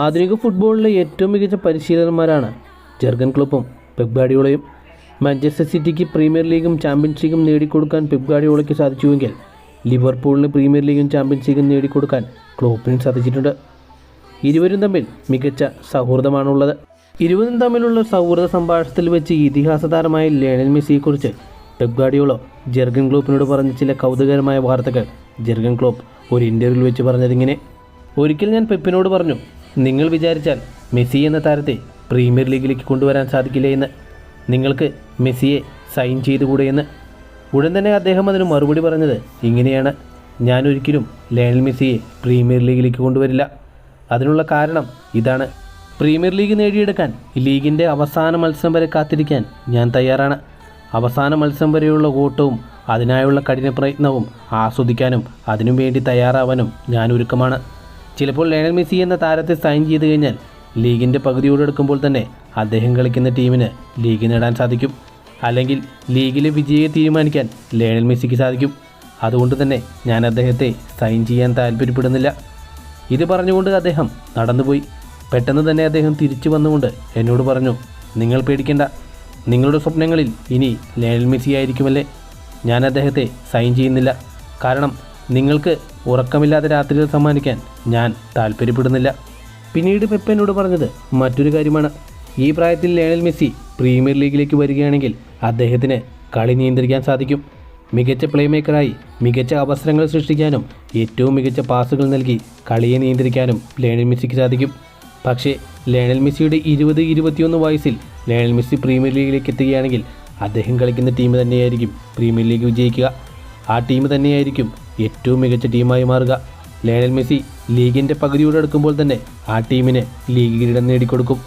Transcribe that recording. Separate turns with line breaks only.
ആധുനിക ഫുട്ബോളിലെ ഏറ്റവും മികച്ച പരിശീലകന്മാരാണ് ജെർഗൻ ക്ലൂപ്പും പെപ് ഗാഡിയോളയും മാഞ്ചസ്റ്റർ സിറ്റിക്ക് പ്രീമിയർ ലീഗും ചാമ്പ്യൻസ് ലീഗും നേടിക്കൊടുക്കാൻ പെപ് ഗാഡിയോളയ്ക്ക് സാധിച്ചുവെങ്കിൽ ലിവർപൂളിന് പ്രീമിയർ ലീഗും ചാമ്പ്യൻസ് ലീഗും നേടിക്കൊടുക്കാൻ ക്ലോപ്പിന് സാധിച്ചിട്ടുണ്ട്. ഇരുവരും തമ്മിൽ മികച്ച സൗഹൃദമാണുള്ളത്. ഇരുവരും തമ്മിലുള്ള സൗഹൃദ സംഭാഷണത്തിൽ വെച്ച് ഇതിഹാസ താരമായ ലേണൽ മെസ്സിയെക്കുറിച്ച് പെപ് ഗാഡിയോളോ ജെർഗൻ ക്ലോപ്പിനോട് പറഞ്ഞ ചില കൗതുകകരമായ വാർത്തകൾ ജെർഗൻ ക്ലോപ്പ് ഒരു ഇന്റർവ്യൂവിൽ വെച്ച് പറഞ്ഞതിങ്ങനെ. ഒരിക്കൽ ഞാൻ പെപ്പിനോട് പറഞ്ഞു നിങ്ങൾ വിചാരിച്ചാൽ മെസ്സി എന്ന താരത്തെ പ്രീമിയർ ലീഗിലേക്ക് കൊണ്ടുവരാൻ സാധിക്കില്ല എന്ന് നിങ്ങൾക്ക് മെസ്സിയെ സൈൻ ചെയ്തുകൂടെ എന്ന് ഉടൻ തന്നെ അദ്ദേഹം അതിന് മറുപടി പറഞ്ഞത് ഇങ്ങനെയാണ്. ഞാൻ ഒരിക്കലും ലയണൽ മെസ്സിയെ പ്രീമിയർ ലീഗിലേക്ക് കൊണ്ടുവരില്ല. അതിനുള്ള കാരണം ഇതാണ്. പ്രീമിയർ ലീഗ് നേടിയെടുക്കാൻ ലീഗിന്റെ അവസാന മത്സരം വരെ കാത്തിരിക്കാൻ ഞാൻ തയ്യാറാണ്. അവസാന മത്സരം വരെയുള്ള ഓട്ടവും അതിനായുള്ള കഠിന പ്രയത്നവും ആസ്വദിക്കാനും അതിനു വേണ്ടി തയ്യാറാവാനും ഞാൻ ഒരുക്കമാണ്. ചിലപ്പോൾ ലയണൽ മെസ്സി എന്ന താരത്തെ സൈൻ ചെയ്ത് കഴിഞ്ഞാൽ ലീഗിന്റെ പകുതിയോടെടുക്കുമ്പോൾ തന്നെ അദ്ദേഹം കളിക്കുന്ന ടീമിന് ലീഗ് നേടാൻ സാധിക്കും. അല്ലെങ്കിൽ ലീഗിലെ വിജയിയെ തീരുമാനിക്കാൻ ലയണൽ മെസ്സിക്ക് സാധിക്കും. അതുകൊണ്ട് തന്നെ ഞാൻ അദ്ദേഹത്തെ സൈൻ ചെയ്യാൻ താല്പര്യപ്പെടുന്നില്ല. ഇത് പറഞ്ഞുകൊണ്ട് അദ്ദേഹം നടന്നുപോയി. പെട്ടെന്ന് തന്നെ അദ്ദേഹം തിരിച്ചു വന്നുകൊണ്ട് എന്നോട് പറഞ്ഞു നിങ്ങൾ പേടിക്കേണ്ട. നിങ്ങളുടെ സ്വപ്നങ്ങളിൽ ഇനി ലയണൽ മെസ്സി ആയിരിക്കുമല്ലേ? ഞാൻ അദ്ദേഹത്തെ സൈൻ ചെയ്യുന്നില്ല. കാരണം നിങ്ങൾക്ക് ഉറക്കമില്ലാത്ത രാത്രികൾ സമ്മാനിക്കാൻ ഞാൻ താല്പര്യപ്പെടുന്നില്ല. പിന്നീട് പെപ്പ് എന്നോട് പറഞ്ഞത് മറ്റൊരു കാര്യമാണ്. ഈ പ്രായത്തിൽ ലയണൽ മെസ്സി പ്രീമിയർ ലീഗിലേക്ക് വരികയാണെങ്കിൽ അദ്ദേഹത്തിന് കളി നിയന്ത്രിക്കാൻ സാധിക്കും. മികച്ച പ്ലേമേക്കറായി മികച്ച അവസരങ്ങൾ സൃഷ്ടിക്കാനും ഏറ്റവും മികച്ച പാസുകൾ നൽകി കളിയെ നിയന്ത്രിക്കാനും ലയണൽ മെസ്സിക്ക് സാധിക്കും. പക്ഷേ ലയണൽ മെസ്സിയുടെ ഇരുപത് ഇരുപത്തിയൊന്ന് വയസ്സിൽ ലയണൽ മെസ്സി പ്രീമിയർ ലീഗിലേക്ക് എത്തുകയാണെങ്കിൽ അദ്ദേഹം കളിക്കുന്ന ടീം തന്നെയായിരിക്കും പ്രീമിയർ ലീഗ് വിജയിക്കുക. ആ ടീം തന്നെയായിരിക്കും ഏറ്റവും മികച്ച ടീമായി മാറുക. ലയണൽ മെസ്സി ലീഗിന്റെ പകുതിയോടെ അടുക്കുമ്പോൾ തന്നെ ആ ടീമിന് ലീഗ് കിരീടം നേടിക്കൊടുക്കും.